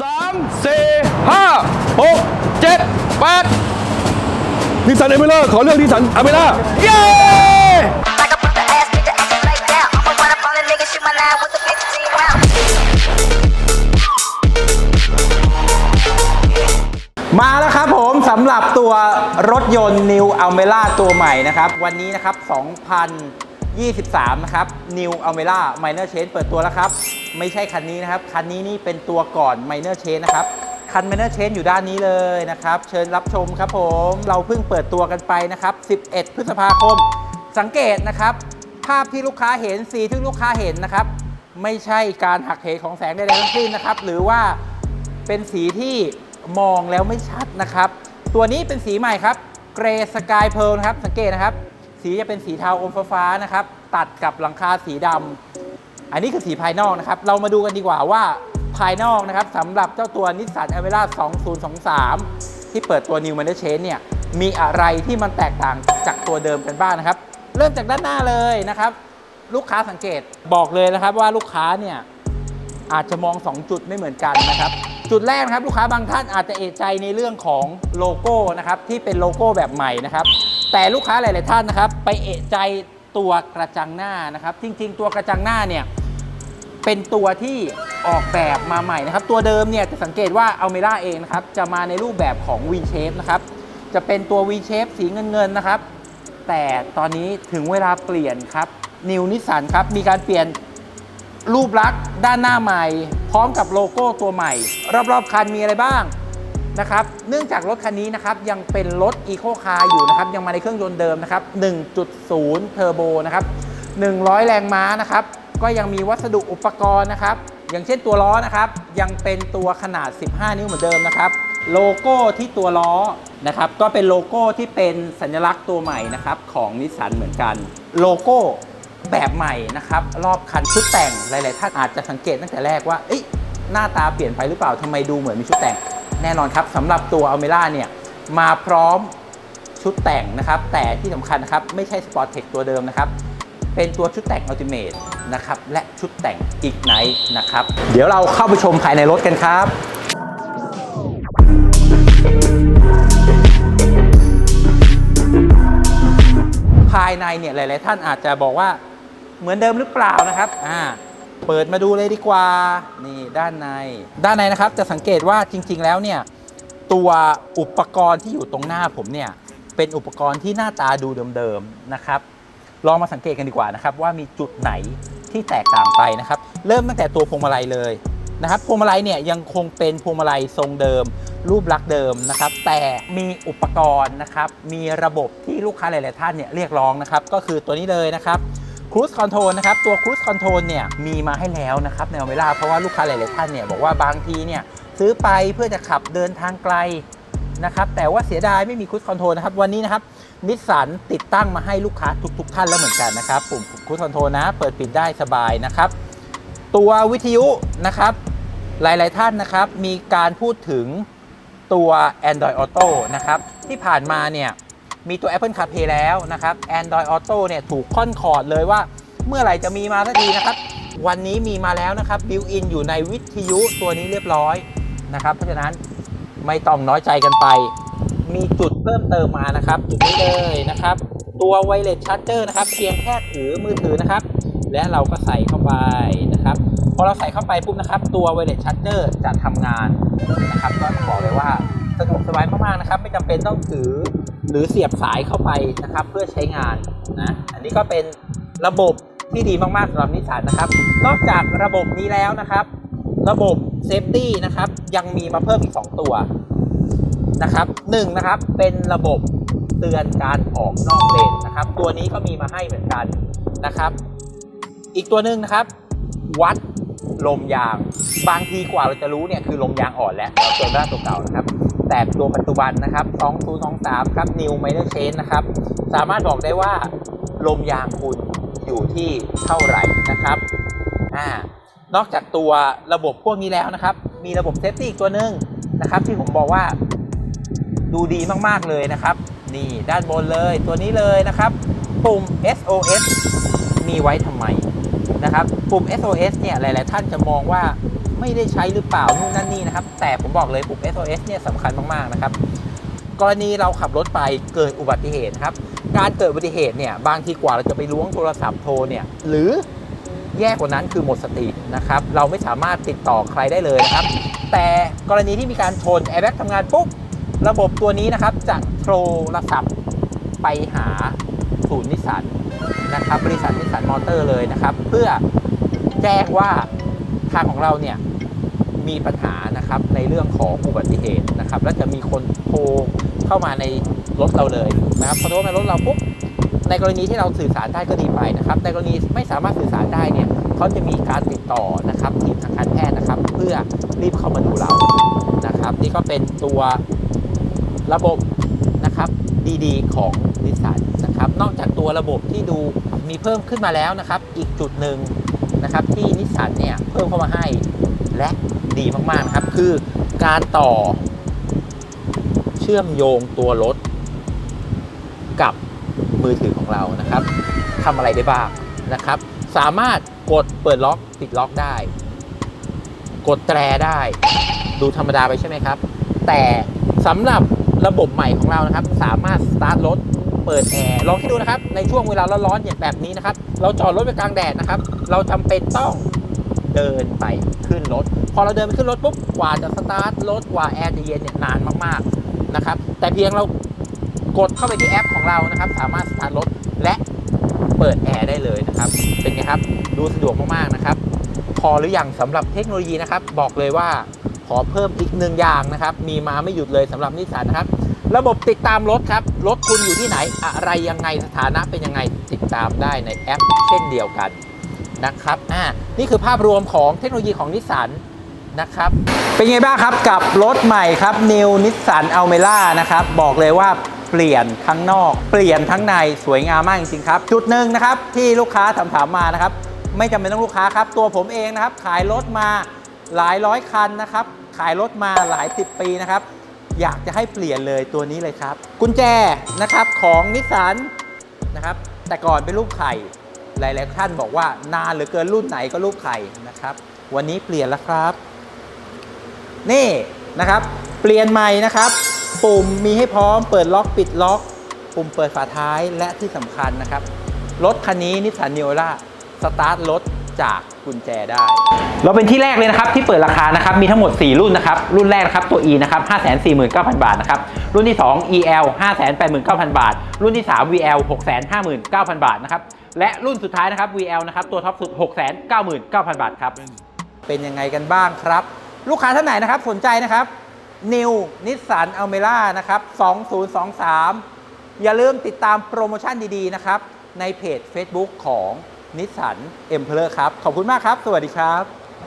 สามสี่ห้าหกเจ็ดแปดนิสสันเอเมร่าขอเลือกนิสสันอเมร่าเย้ Like I put the ass, bitch, the ass like that. I'ma run up on a nigga, shoot my line with the 15 round. มาแล้วครับผมสำหรับตัวรถยนต์ New Almera ตัวใหม่นะครับ วันนี้นะครับ 23 นะครับ New Almera Minor Change เปิดตัวแล้วครับ ไม่ใช่คันนี้นะครับ คันนี้นี่เป็นตัวก่อน Minor Change นะครับ คัน Minor Change อยู่ด้านนี้เลยนะครับ เชิญรับชมครับผม เราเพิ่งเปิดตัวกันไปนะครับ 11 พฤษภาคม สังเกตนะครับ ภาพที่ลูกค้าเห็น สีที่ลูกค้าเห็นนะครับ ไม่ใช่การหักเหของแสงใดๆทั้งสิ้นนะครับ หรือว่าเป็นสีที่มองแล้วไม่ชัดนะครับ ตัวนี้เป็นสีใหม่ครับ เกรสกายเพลนะครับ สังเกตนะครับ สีจะเป็นสีเทาอมฟ้าๆนะครับ ตัดกับหลังคาสีดำอันนี้คือสีภายนอกนะครับ เรามาดูกันดีกว่าว่าภายนอกนะครับสำหรับเจ้าตัวนิสสันอเวร่า2023 ที่เปิดตัว New m a n e r Change เนี่ยมีอะไรที่มันแตกต่างจากตัวเดิมกันบ้างนะครับ เริ่มจากด้านหน้าเลยนะครับ ลูกค้าสังเกตบอกเลยนะครับว่าลูกค้าเนี่ยอาจจะมอง 2 จุดไม่เหมือนกันนะครับ จุดแรกนะครับลูกค้าบางท่านอาจจะเอะใจในเรื่องของโลโก้นะครับที่เป็นโลโก้แบบใหม่นะครับ แต่ลูกค้าหลาย ๆ ท่านนะครับ ไปเอะใจตัวกระจังหน้านะครับ จริง ๆ ตัวกระจังหน้าเนี่ยเป็นตัวที่ออกแบบมาใหม่นะครับ ตัวเดิมเนี่ยจะสังเกตว่าเอัลเมร่าเองนะครับ จะมาในรูปแบบของ V shape นะครับ จะเป็นตัว V shape สีเงินเงินๆนะครับ แต่ตอนนี้ถึงเวลาเปลี่ยนครับนิวนิสสันครับมีการเปลี่ยนรูปลักษณ์ด้านหน้าใหม่ พร้อมกับโลโก้ตัวใหม่ รอบ ๆ คันมีอะไรบ้าง นะครับ เนื่องจากรถคันนี้นะครับยังเป็นรถอีโคคาร์อยู่นะครับ ยังมาในเครื่องยนต์เดิมนะครับ 1.0 เทอร์โบนะครับ 100 แรงม้านะครับ ก็ยังมีวัสดุอุปกรณ์นะครับ อย่างเช่นตัวล้อนะครับ ยังเป็นตัวขนาด 15 นิ้วเหมือนเดิมนะครับ โลโก้ที่ตัวล้อนะครับ ก็เป็นโลโก้ที่เป็นสัญลักษณ์ตัวใหม่นะครับของนิสสันเหมือนกัน โลโก้แบบใหม่นะครับ รอบคันชุดแต่งหลาย ๆ ท่านอาจจะสังเกตตั้งแต่แรกว่าเอ้หน้าตาเปลี่ยนไปหรือเปล่าทำไมดูเหมือนมีชุดแต่ง แน่นอนครับสำหรับตัวอ l เมร่าเนี่ยมาพร้อมชุดแต่งนะครับ แต่ที่สำคัญนะครับ ไม่ใช่สปอร์ตเทคตัวเดิมนะครับ เป็นตัวชุดแต่งอัลติเม e นะครับ และชุดแต่งอีกไนนะครับ เดี๋ยวเราเข้าไปชมภายในรถกันครับภายในเนี่ยหลาย ๆ ท่านอาจจะบอกว่าเหมือนเดิมหรือเปล่านะครับ อ่า เปิดมาดูเลยดีกว่า นี่ด้านใน ด้านในนะครับจะสังเกตว่าจริง ๆ แล้วเนี่ยตัวอุปกรณ์ที่อยู่ตรงหน้าผมเนี่ยเป็นอุปกรณ์ที่หน้าตาดูเดิมๆนะครับ ลองมาสังเกตกันดีกว่านะครับว่ามีจุดไหนที่แตกต่างไปนะครับ เริ่มตั้งแต่ตัวพวงมาลัยเลยนะครับพวงมาลัยเนี่ยยังคงเป็นพวงมาลัยทรงเดิม รูปลักษณ์เดิมนะครับ แต่มีอุปกรณ์นะครับ มีระบบที่ลูกค้าหลาย ๆ ท่านเนี่ยเรียกร้องนะครับ ก็คือตัวนี้เลยนะครับ Cruise Control นะครับตัว Cruise Control เนี่ยมีมาให้แล้วนะครับในเวลาเพราะว่าลูกค้าหลาย ๆ ท่านเนี่ยบอกว่าบางทีเนี่ยซื้อไปเพื่อจะขับเดินทางไกลนะครับแต่ว่าเสียดายไม่มี Cruise Control นะครับวันนี้นะครับนิสสันติดตั้งมาให้ลูกค้าทุก ๆ ท่านแล้วเหมือนกันนะครับปุ่ม Cruise Control นะ เปิดปิดได้สบายนะครับ ตัววิทยุนะครับหลาย ๆ ท่านนะครับมีการพูดถึงตัว Android Auto นะครับที่ผ่านมาเนี่ย มีตัว Apple CarPlay แล้วนะครับ Android Auto เนี่ยถูกค่อนคอร์ดเลยว่า เมื่อไหร่จะมีมาสักทีนะครับ วันนี้มีมาแล้วนะครับบิวอินอยู่ในวิทยุตัวนี้เรียบร้อยนะครับเพราะฉะนั้นไม่ต้องน้อยใจกันไป มีจุดเพิ่มเติมมานะครับ จุดนี้เลยนะครับ ตัว Wireless Charger นะครับ เพียงแค่ถือมือถือนะครับ และเราก็ใส่เข้าไปนะครับพอเราใส่เข้าไปปุ๊บนะครับ ตัว Wireless Charger จะทำงานนะครับก็ต้องบอกเลยว่า สะดวกสบายมากๆนะครับ ไม่จำเป็นต้องถือหรือเสียบสายเข้าไปนะครับ เพื่อใช้งานนะอันนี้ก็เป็นระบบที่ดีมากๆสำหรับนิสสันนะครับ นอกจากระบบนี้แล้วนะครับ ระบบเซฟตี้นะครับยังมีมาเพิ่มอีก 2 ตัวนะครับหนึ่งนะครับเป็นระบบเตือนการออกนอกเลนนะครับ ตัวนี้ก็มีมาให้เหมือนกันนะครับ อีกตัวหนึ่งนะครับ วัด ลมยาง บางทีกว่าเราจะรู้เนี่ยคือลมยางอ่อนแล้วเราตัวหน้าตัวเก่านะครับ แต่ตัวปัจจุบันนะครับ2023 ครับ New Minor Change นะครับ สามารถบอกได้ว่าลมยางคุณอยู่ที่เท่าไหร่นะครับอ่านอกจากตัวระบบพวกนี้แล้วนะครับ มีระบบเซฟตี้อีกตัวหนึ่งนะครับ ที่ผมบอกว่าดูดีมากๆเลยนะครับ นี่ด้านบนเลยตัวนี้เลยนะครับ ปุ่ม SOS มีไว้ทำไม นะครับปุ่ม SOS เนี่ยหลายๆ ท่านจะมองว่าไม่ได้ใช้หรือเปล่านู่นนั่นนี่นะครับ แต่ผมบอกเลยปุ่ม SOS เนี่ยสำคัญมากๆนะครับ กรณีเราขับรถไปเกิดอุบัติเหตุครับ การเกิดอุบัติเหตุเนี่ยบางทีกว่าเราจะไปล้วงโทรศัพท์โทรเนี่ยหรือแย่กว่านั้นคือหมดสตินะครับ เราไม่สามารถติดต่อใครได้เลยนะครับ แต่กรณีที่มีการชนแอร์แบ็กทำงานปุ๊บระบบตัวนี้นะครับจะโทรศัพท์ไปหาศูนย์นิสสันนะครับบริษัทนิสสัน มอเตอร์เลยนะครับ เพื่อแจ้งว่าทางของเราเนี่ยมีปัญหานะครับในเรื่องของอุบัติเหตุนะครับ แล้วจะมีคนโทรเข้ามาในรถเราเลยนะครับพอโทรมาในรถเราปุ๊บในกรณีที่เราสื่อสารได้ก็ดีไปนะครับ ในกรณีไม่สามารถสื่อสารได้เนี่ยเขาจะมีการติดต่อนะครับทีมทางการแพทย์นะครับ เพื่อรีบเข้ามาดูเรานะครับ นี่ก็เป็นตัวระบบนะครับดีๆ ของนิสสัน นะครับนอกจากตัวระบบที่ดูมีเพิ่มขึ้นมาแล้วนะครับ อีกจุดหนึ่งนะครับที่นิสสันเนี่ยเพิ่มเข้ามาให้และดีมากๆครับ คือการต่อ เชื่อมโยงตัวรถ กับมือถือของเรานะครับทำอะไรได้บ้างนะครับ สามารถกดเปิดล็อกปิดล็อกได้ กดแตรได้ ดูธรรมดาไปใช่ไหมครับ แต่สำหรับระบบใหม่ของเรานะครับ สามารถสตาร์ทรถ เปิดแอร์ลองคิดดูนะครับ ในช่วงเวลาร้อนๆอย่างแบบนี้นะครับ เราจอดรถไปกลางแดดนะครับ เราจำเป็นต้องเดินไปขึ้นรถ พอเราเดินไปขึ้นรถปุ๊บกว่าจะสตาร์ทรถกว่าแอร์จะเย็นเนี่ยนานมากๆนะครับ แต่เพียงเรากดเข้าไปที่แอปของเรานะครับ สามารถสตาร์ทรถและเปิดแอร์ได้เลยนะครับ เป็นไงครับ ดูสะดวกมากๆนะครับ พอหรือยังสำหรับเทคโนโลยีนะครับ บอกเลยว่าขอเพิ่มอีกหนึ่งอย่างนะครับ มีมาไม่หยุดเลยสำหรับนิสสันนะครับ ระบบติดตามรถครับ รถคุณอยู่ที่ไหนอะไรยังไงสถานะเป็นยังไงติดตามได้ในแอปเช่นเดียวกันนะครับอ่านี่คือภาพรวมของเทคโนโลยีของนิสสันนะครับ เป็นไงบ้างครับกับรถใหม่ครับ New Nissan Almera นะครับ บอกเลยว่าเปลี่ยนทั้งนอก เปลี่ยนทั้งในสวยงามมากจริงๆครับ จุดหนึ่งนะครับที่ลูกค้าถามถามมานะครับ ไม่จำเป็นต้องลูกค้าครับ ตัวผมเองนะครับ ขายรถมาหลายร้อยคันนะครับ ขายรถมาหลายสิบปีนะครับ อยากจะให้เปลี่ยนเลยตัวนี้เลยครับ กุญแจนะครับของนิสสันนะครับแต่ก่อนเป็นรูปไข่ หลายๆท่านบอกว่านานเหลือเกินรุ่นไหนก็รูปไข่นะครับ วันนี้เปลี่ยนแล้วครับ นี่นะครับ เปลี่ยนใหม่นะครับ ปุ่มมีให้พร้อมเปิดล็อกปิดล็อก ปุ่มเปิดฝาท้ายและที่สำคัญนะครับรถคันนี้นิสสันนิโอล่าสตาร์ทรถ จากกุญแจได้ เราเป็นที่แรกเลยนะครับที่เปิดราคานะครับมีทั้งหมด 4 รุ่นนะครับรุ่นแรกนะครับตัว E นะครับ549,000 บาทนะครับรุ่นที่ 2 EL 589,000 บาท รุ่นที่ 3 VL 659,000 บาทนะครับและรุ่นสุดท้ายนะครับ VL นะครับตัวท็อปสุด 699,000 บาทครับเป็นยังไงกันบ้างครับ ลูกค้าท่านไหนนะครับสนใจนะครับ New Nissan Almera นะครับ2023 อย่าลืมติดตามโปรโมชั่นดีๆนะครับในเพจ Facebook ของ Nissan Emperor ครับ ขอบคุณมากครับ สวัสดีครับ